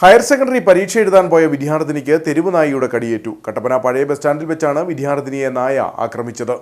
Higher secondary പരീക്ഷ എഴുതാൻ പോയ വിദ്യാർത്ഥിനിക്ക് തെരുവ് നായിയുടെ കടിയേറ്റു. കട്ടപ്പന പഴയ ബസ് സ്റ്റാൻഡിൽ വെച്ചാണ് വിദ്യാർത്ഥിനിയെ നായ ആക്രമിച്ചത്.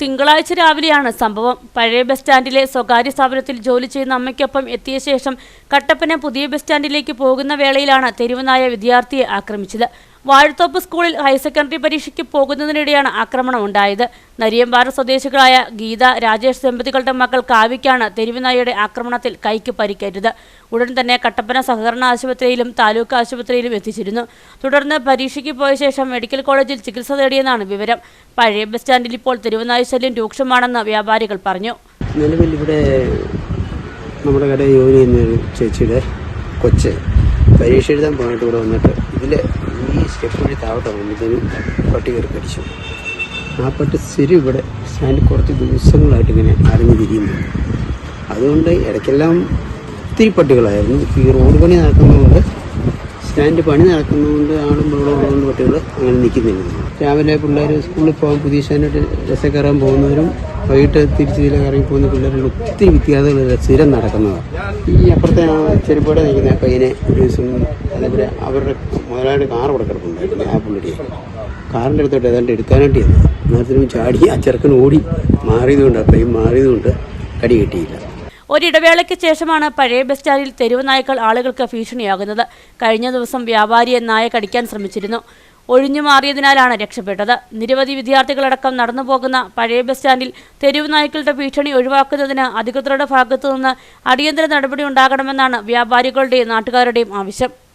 തിങ്കളാഴ്ച രാവിലെയാണ് സംഭവം. പഴയ ബസ് സ്റ്റാൻഡിലെ സ്വകാര്യ സ്ഥാപനത്തിൽ ജോലി ചെയ്യുന്ന അമ്മയ്ക്കൊപ്പം എത്തിയ ശേഷം കട്ടപ്പന പുതിയ ബസ് സ്റ്റാൻഡിലേക്ക് പോകുന്ന വേളയിലാണ് തെരുവുനായ വിദ്യാർത്ഥിയെ ആക്രമിച്ചത്. വാഴത്തോപ്പ് സ്കൂളിൽ ഹയർ സെക്കൻഡറി പരീക്ഷയ്ക്ക് പോകുന്നതിനിടെയാണ് ആക്രമണം ഉണ്ടായത്. നരിയമ്പാറ സ്വദേശികളായ ഗീത രാജേഷ് ദമ്പതികളുടെ മകൾ കാവിക്കാണ് തെരുവിനായിയുടെ ആക്രമണത്തിൽ കൈക്ക് പരിക്കേറ്റത്. ഉടൻ തന്നെ കട്ടപ്പന സഹകരണ ആശുപത്രിയിലും താലൂക്ക് ആശുപത്രിയിലും എത്തിച്ചിരുന്നു. തുടർന്ന് പരീക്ഷയ്ക്ക് പോയ ശേഷം മെഡിക്കൽ കോളേജിൽ ചികിത്സ തേടിയെന്നാണ് വിവരം. പഴയ ബസ് സ്റ്റാൻഡിൽ ഇപ്പോൾ തെരുവുനായ ശല്യം രൂക്ഷമാണെന്ന് വ്യാപാരികൾ പറഞ്ഞു. നിലവിൽ ഇവിടെ നമ്മുടെ കടയിൽ ജോലി ചെയ്യുന്ന ചേച്ചിയുടെ കൊച്ച് പരീക്ഷ എഴുതാൻ പോയിട്ട് ഇവിടെ വന്നിട്ട് ഇതിൽ ഈ സ്റ്റെപ്പ് വഴി താവട്ട് വന്നിട്ടൊരു പട്ടി കയറി കടിച്ചു ആ പട്ടി സ്ഥിരം ഇവിടെ ഞാൻ കുറച്ച് ദിവസങ്ങളായിട്ട് ഇങ്ങനെ അരഞ്ഞു തിരിയുന്നുണ്ട് അതുകൊണ്ട് ഇടയ്ക്കെല്ലാം ഒത്തിരി പട്ടികളായിരുന്നു. ഈ റോഡ് പണി നടക്കുന്നതുകൊണ്ട് സ്റ്റാൻഡ് പണി നടക്കുന്നതുകൊണ്ട് ആളും വെള്ളമുള്ളതുകൊണ്ട് കുട്ടികൾ അങ്ങനെ നിൽക്കുന്നില്ല. രാവിലെ പിള്ളേർ സ്കൂളിൽ പോകാൻ പുതിയ സ്റ്റാൻഡായിട്ട് രസം കയറാൻ പോകുന്നവരും വൈകിട്ട് തിരിച്ച് ഇതിലെ ഇറങ്ങി പോകുന്ന പിള്ളേരുടെ ഒത്തിരി വിദ്യാർത്ഥികൾ സ്ഥിരം നടക്കുന്നതാണ് ഈ അപ്പുറത്തെ ചെരുപ്പോടെ നിൽക്കുന്ന പയ്യനെ ഒരു ദിവസം അതേപോലെ അവരുടെ മുതലായിട്ട് കാർ ഇവിടെ കിടപ്പുണ്ടായിരുന്നു ആ പുള്ളിയെ കാറിന്റെ അടുത്തോട്ട് ഏതാണ്ട് എടുക്കാനായിട്ട് ചെന്നു. അന്നേരത്തിനും ചാടി ആ ചെറുക്കൻ ഓടി മാറിയതുകൊണ്ട് അപ്പം മാറിയതുകൊണ്ട് കടി കിട്ടിയില്ല. ഒരിടവേളയ്ക്ക് ശേഷമാണ് പഴയ ബസ് സ്റ്റാൻഡിൽ തെരുവ് നായ്ക്കൾ ആളുകൾക്ക് ഭീഷണിയാകുന്നത്. കഴിഞ്ഞ ദിവസം വ്യാപാരിയെ നായ കടിക്കാൻ ശ്രമിച്ചിരുന്നു. ഒഴിഞ്ഞു മാറിയതിനാലാണ് രക്ഷപ്പെട്ടത്. നിരവധി വിദ്യാർത്ഥികളടക്കം നടന്നു പോകുന്ന പഴയ ബസ് സ്റ്റാൻഡിൽ തെരുവ് നായ്ക്കളുടെ ഭീഷണി ഒഴിവാക്കുന്നതിന് അധികൃതരുടെ ഭാഗത്തുനിന്ന് അടിയന്തര നടപടി ഉണ്ടാകണമെന്നാണ് വ്യാപാരികളുടെയും നാട്ടുകാരുടെയും ആവശ്യം.